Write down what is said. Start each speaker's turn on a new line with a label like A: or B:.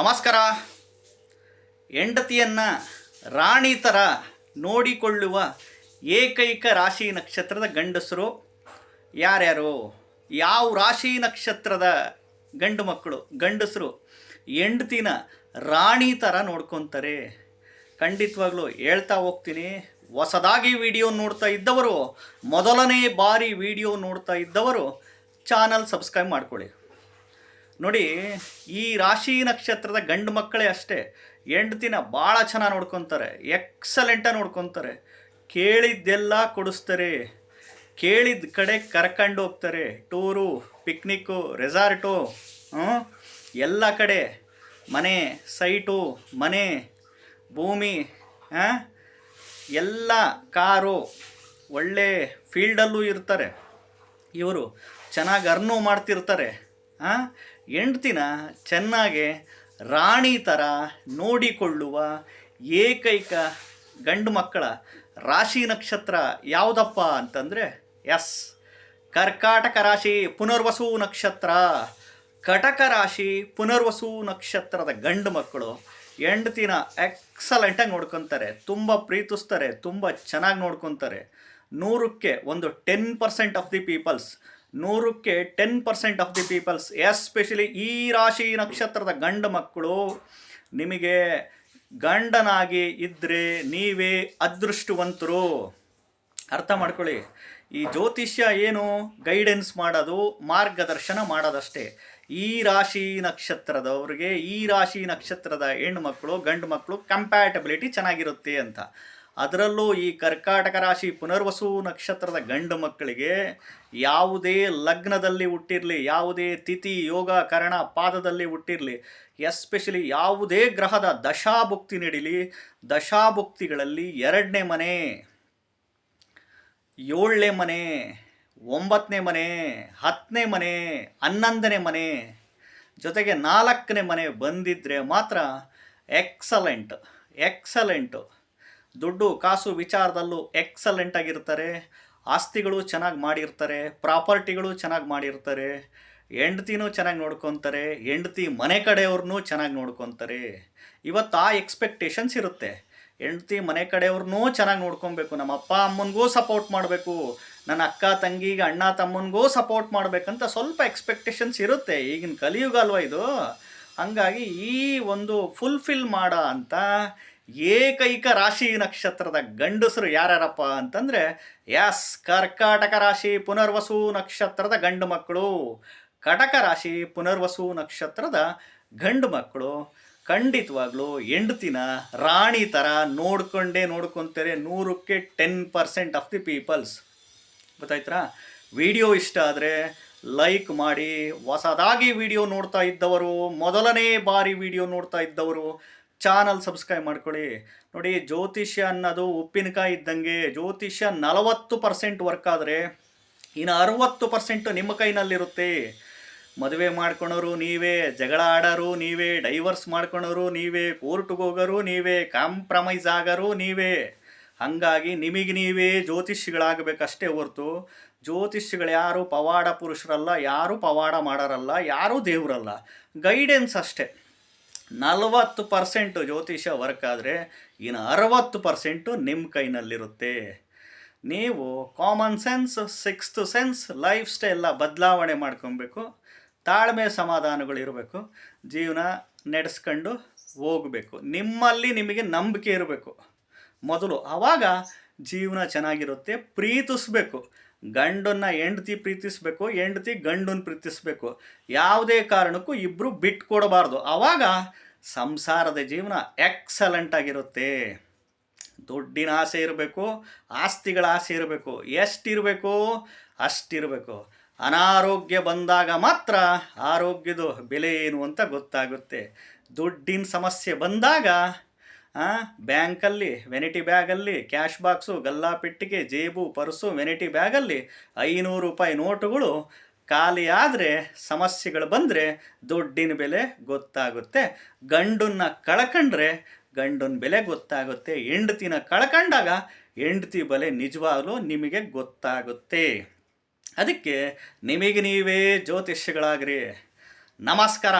A: ನಮಸ್ಕಾರ. ಹೆಂಡತಿಯನ್ನು ರಾಣಿ ಥರ ನೋಡಿಕೊಳ್ಳುವ ಏಕೈಕ ರಾಶಿ ನಕ್ಷತ್ರದ ಗಂಡಸರು ಯಾರ್ಯಾರು? ಯಾವ ರಾಶಿ ನಕ್ಷತ್ರದ ಗಂಡು ಮಕ್ಕಳು, ಗಂಡಸರು ಹೆಂಡತಿನ ರಾಣಿ ಥರ ನೋಡ್ಕೊತಾರೆ? ಖಂಡಿತವಾಗ್ಲೂ ಹೇಳ್ತಾ ಹೋಗ್ತೀನಿ. ಹೊಸದಾಗಿ ವಿಡಿಯೋ ನೋಡ್ತಾ ಇದ್ದವರು, ಮೊದಲನೇ ಬಾರಿ ವಿಡಿಯೋ ನೋಡ್ತಾ ಇದ್ದವರು, ಚಾನಲ್ ಸಬ್ಸ್ಕ್ರೈಬ್ ಮಾಡ್ಕೊಳ್ಳಿ. ನೋಡಿ, ಈ ರಾಶಿ ನಕ್ಷತ್ರದ ಗಂಡು ಮಕ್ಕಳೇ ಅಷ್ಟೇ ಹೆಂಡ್ತಿನ ಭಾಳ ಚೆನ್ನಾಗಿ ನೋಡ್ಕೊತಾರೆ ಎಕ್ಸಲೆಂಟಾಗಿ ನೋಡ್ಕೊತಾರೆ. ಕೇಳಿದ್ದೆಲ್ಲ ಕೊಡಿಸ್ತಾರೆ, ಕೇಳಿದ ಕಡೆ ಕರ್ಕೊಂಡು ಹೋಗ್ತಾರೆ, ಟೂರು, ಪಿಕ್ನಿಕ್ಕು, ರೆಸಾರ್ಟು ಎಲ್ಲ ಕಡೆ. ಮನೆ, ಸೈಟು, ಮನೆ, ಭೂಮಿ, ಹಾಂ, ಎಲ್ಲ ಕಾರು, ಒಳ್ಳೆ ಫೀಲ್ಡಲ್ಲೂ ಇರ್ತಾರೆ. ಇವರು ಚೆನ್ನಾಗಿ ಅರ್ನು ಮಾಡ್ತಿರ್ತಾರೆ ಆ ಹೆಂಡ್ತಿನ ಚೆನ್ನಾಗೆ ರಾಣಿ ಥರ ನೋಡಿಕೊಳ್ಳುವ ಏಕೈಕ ಗಂಡು ಮಕ್ಕಳ ರಾಶಿ ನಕ್ಷತ್ರ ಯಾವುದಪ್ಪ ಅಂತಂದರೆ ಎಸ್. ಕರ್ಕಾಟಕ ರಾಶಿ ಪುನರ್ವಸು ನಕ್ಷತ್ರ. ಕಟಕ ರಾಶಿ ಪುನರ್ವಸು ನಕ್ಷತ್ರದ ಗಂಡು ಮಕ್ಕಳು ಹೆಂಡತಿನ ಎಕ್ಸಲೆಂಟಾಗಿ ನೋಡ್ಕೊತಾರೆ, ತುಂಬ ಪ್ರೀತಿಸ್ತಾರೆ, ತುಂಬ ಚೆನ್ನಾಗಿ ನೋಡ್ಕೊತಾರೆ. ನೂರಕ್ಕೆ ಒಂದು ten percent of the peoples ನೂರಕ್ಕೆ ten percent of the peoples especially ಈ ರಾಶಿ ನಕ್ಷತ್ರದ ಗಂಡು ಮಕ್ಕಳು, ನಿಮಗೆ ಗಂಡನಾಗಿ ಇದ್ದರೆ ನೀವೇ ಅದೃಷ್ಟವಂತರು. ಅರ್ಥ ಮಾಡ್ಕೊಳ್ಳಿ. ಈ ಜ್ಯೋತಿಷ್ಯ ಏನು? ಗೈಡೆನ್ಸ್ ಮಾಡೋದು, ಮಾರ್ಗದರ್ಶನ ಮಾಡೋದಷ್ಟೇ. ಈ ರಾಶಿ ನಕ್ಷತ್ರದವ್ರಿಗೆ ಈ ರಾಶಿ ನಕ್ಷತ್ರದ ಹೆಣ್ಣು ಮಕ್ಕಳು, ಗಂಡು ಮಕ್ಕಳು ಕಂಪ್ಯಾಟಬಿಲಿಟಿ ಚೆನ್ನಾಗಿರುತ್ತೆ ಅಂತ. ಅದರಲ್ಲೂ ಈ ಕರ್ಕಾಟಕ ರಾಶಿ ಪುನರ್ವಸು ನಕ್ಷತ್ರದ ಗಂಡು ಮಕ್ಕಳಿಗೆ ಯಾವುದೇ ಲಗ್ನದಲ್ಲಿ ಹುಟ್ಟಿರಲಿ, ಯಾವುದೇ ತಿಥಿ, ಯೋಗ, ಕರಣ, ಪಾದದಲ್ಲಿ ಹುಟ್ಟಿರಲಿ, ಎಸ್ಪೆಷಲಿ ಯಾವುದೇ ಗ್ರಹದ ದಶಾಭುಕ್ತಿ ನೀಡಲಿ, ದಶಾಭುಕ್ತಿಗಳಲ್ಲಿ ಎರಡನೇ ಮನೆ, ಏಳನೇ ಮನೆ, ಒಂಬತ್ತನೇ ಮನೆ, ಹತ್ತನೇ ಮನೆ, ಹನ್ನೊಂದನೇ ಮನೆ, ಜೊತೆಗೆ ನಾಲ್ಕನೇ ಮನೆ ಬಂದಿದ್ದರೆ ಮಾತ್ರ ಎಕ್ಸಲೆಂಟ್, ಎಕ್ಸಲೆಂಟು. ದುಡ್ಡು, ಕಾಸು ವಿಚಾರದಲ್ಲೂ ಎಕ್ಸಲೆಂಟ್ ಆಗಿರ್ತಾರೆ ಆಸ್ತಿಗಳು ಚೆನ್ನಾಗಿ ಮಾಡಿರ್ತಾರೆ, ಪ್ರಾಪರ್ಟಿಗಳು ಚೆನ್ನಾಗಿ ಮಾಡಿರ್ತಾರೆ, ಹೆಂಡ್ತಿನೂ ಚೆನ್ನಾಗಿ ನೋಡ್ಕೊತಾರೆ, ಹೆಂಡ್ತಿ ಮನೆ ಕಡೆಯವ್ರನ್ನೂ ಚೆನ್ನಾಗಿ ನೋಡ್ಕೊತಾರೆ. ಇವತ್ತು ಆ ಎಕ್ಸ್ಪೆಕ್ಟೇಷನ್ಸ್ ಇರುತ್ತೆ. ಹೆಂಡ್ತಿ ಮನೆ ಕಡೆಯವ್ರನ್ನೂ ಚೆನ್ನಾಗಿ ನೋಡ್ಕೊಬೇಕು, ನಮ್ಮ ಅಪ್ಪ ಅಮ್ಮನಿಗೂ ಸಪೋರ್ಟ್ ಮಾಡಬೇಕು, ನನ್ನ ಅಕ್ಕ ತಂಗಿಗೆ ಅಣ್ಣ ತಮ್ಮನಿಗೂ ಸಪೋರ್ಟ್ ಮಾಡಬೇಕಂತ ಸ್ವಲ್ಪ ಎಕ್ಸ್ಪೆಕ್ಟೇಷನ್ಸ್ ಇರುತ್ತೆ. ಈಗಿನ ಕಲಿಯುಗ ಅಲ್ವಾ ಇದು? ಹಂಗಾಗಿ ಈ ಒಂದು ಫುಲ್ಫಿಲ್ ಮಾಡ ಅಂತ ಏಕೈಕ ರಾಶಿ ನಕ್ಷತ್ರದ ಗಂಡಸರು ಯಾರ್ಯಾರಪ್ಪ ಅಂತಂದರೆ ಎಸ್ ಕರ್ಕಾಟಕ ರಾಶಿ ಪುನರ್ವಸು ನಕ್ಷತ್ರದ ಗಂಡು ಮಕ್ಕಳು, ಕಟಕ ರಾಶಿ ಪುನರ್ವಸು ನಕ್ಷತ್ರದ ಗಂಡು ಮಕ್ಕಳು, ಖಂಡಿತವಾಗ್ಲೂ ಹೆಂಡ್ತಿನ ರಾಣಿ ಥರ ನೋಡ್ಕೊಂಡೇ ನೋಡ್ಕೊತಾರೆ ನೂರಕ್ಕೆ ten percent of the peoples. ಗೊತ್ತಾಯ್ತಾ ವಿಡಿಯೋ ಇಷ್ಟ ಆದರೆ ಲೈಕ್ ಮಾಡಿ, ಹೊಸದಾಗಿ ವಿಡಿಯೋ ನೋಡ್ತಾ ಇದ್ದವರು, ಮೊದಲನೇ ಬಾರಿ ವಿಡಿಯೋ ನೋಡ್ತಾ ಇದ್ದವರು ಚಾನಲ್ ಸಬ್ಸ್ಕ್ರೈಬ್ ಮಾಡ್ಕೊಳ್ಳಿ. ನೋಡಿ, ಜ್ಯೋತಿಷ್ಯ ಅನ್ನೋದು ಉಪ್ಪಿನಕಾಯಿ ಇದ್ದಂಗೆ ಜ್ಯೋತಿಷ್ಯ ನಲವತ್ತು ಪರ್ಸೆಂಟ್ ವರ್ಕ್ ಆದರೆ ಇನ್ನು ಅರುವತ್ತು ಪರ್ಸೆಂಟು ನಿಮ್ಮ ಕೈನಲ್ಲಿರುತ್ತೆ. ಮದುವೆ ಮಾಡ್ಕೊಳೋರು ನೀವೇ, ಜಗಳ ಆಡೋರು ನೀವೇ, ಡೈವರ್ಸ್ ಮಾಡ್ಕೊಳೋರು ನೀವೇ, ಕೋರ್ಟ್ಗೆ ಹೋಗೋರು ನೀವೇ, ಕಾಂಪ್ರಮೈಸ್ ಆಗೋರು ನೀವೇ. ಹಾಗಾಗಿ ನಿಮಗೆ ನೀವೇ ಜ್ಯೋತಿಷಿಗಳಾಗಬೇಕಷ್ಟೇ ಹೊರ್ತು ಜ್ಯೋತಿಷಿಗಳು ಯಾರು ಪವಾಡ ಪುರುಷರಲ್ಲ, ಯಾರು ಪವಾಡ ಮಾಡೋರಲ್ಲ, ಯಾರೂ ದೇವರಲ್ಲ. ಗೈಡೆನ್ಸ್ ಅಷ್ಟೇ. ನಲವತ್ತು ಪರ್ಸೆಂಟು ಜ್ಯೋತಿಷ ವರ್ಕ್ ಆದರೆ ಇನ್ನು ಅರವತ್ತು ಪರ್ಸೆಂಟು ನಿಮ್ಮ ಕೈನಲ್ಲಿರುತ್ತೆ. ನೀವು common sense sixth sense life ಸ್ಟೈಲ್ನ ಬದಲಾವಣೆ ಮಾಡ್ಕೊಬೇಕು. ತಾಳ್ಮೆ ಸಮಾಧಾನಗಳು ಇರಬೇಕು ಜೀವನ ನಡೆಸ್ಕೊಂಡು ಹೋಗಬೇಕು. ನಿಮ್ಮಲ್ಲಿ ನಿಮಗೆ ನಂಬಿಕೆ ಇರಬೇಕು. ಮೊದಲು ಆವಾಗ ಜೀವನ ಚೆನ್ನಾಗಿರುತ್ತೆ, ಪ್ರೀತಿಸ್ಬೇಕು. ಗಂಡನ್ನ ಹೆಂಡತಿ ಪ್ರೀತಿಸಬೇಕು, ಹೆಂಡ್ತಿ ಗಂಡನ್ನ ಪ್ರೀತಿಸಬೇಕು. ಯಾವುದೇ ಕಾರಣಕ್ಕೂ ಇಬ್ಬರು ಬಿಟ್ಟು ಕೊಡಬಾರ್ದು. ಆವಾಗ ಸಂಸಾರದ ಜೀವನ ಎಕ್ಸಲೆಂಟ್ ಆಗಿರುತ್ತೆ. ದುಡ್ಡಿನ ಆಸೆ ಇರಬೇಕು, ಆಸ್ತಿಗಳ ಆಸೆ ಇರಬೇಕು. ಎಷ್ಟಿರಬೇಕು? ಅಷ್ಟಿರಬೇಕು. ಅನಾರೋಗ್ಯ ಬಂದಾಗ ಮಾತ್ರ ಆರೋಗ್ಯದ ಬೆಲೆ ಏನು ಅಂತ ಗೊತ್ತಾಗುತ್ತೆ. ದುಡ್ಡಿನ ಸಮಸ್ಯೆ ಬಂದಾಗ ಬ್ಯಾಂಕಲ್ಲಿ, ವೆನಿಟಿ ಬ್ಯಾಗಲ್ಲಿ, ಕ್ಯಾಶ್ ಬಾಕ್ಸು ಗಲ್ಲಾಪೆಟ್ಟಿಗೆ ಜೇಬು, ಪರ್ಸು, ವೆನಿಟಿ ಬ್ಯಾಗಲ್ಲಿ ಐನೂರು ರೂಪಾಯಿ ನೋಟುಗಳು ಖಾಲಿಯಾದರೆ, ಸಮಸ್ಯೆಗಳು ಬಂದರೆ ದುಡ್ಡಿನ ಬೆಲೆ ಗೊತ್ತಾಗುತ್ತೆ. ಗಂಡನ್ನ ಕಳ್ಕೊಂಡ್ರೆ ಗಂಡನ ಬೆಲೆ ಗೊತ್ತಾಗುತ್ತೆ. ಹೆಂಡತಿನ ಕಳ್ಕೊಂಡಾಗ ಹೆಂಡತಿ ಬೆಲೆ ನಿಜವಾಗಲೂ ನಿಮಗೆ ಗೊತ್ತಾಗುತ್ತೆ. ಅದಕ್ಕೆ ನಿಮಗೆ ನೀವೇ ಜ್ಯೋತಿಷ್ಯಗಳಾಗ್ರಿ. ನಮಸ್ಕಾರ.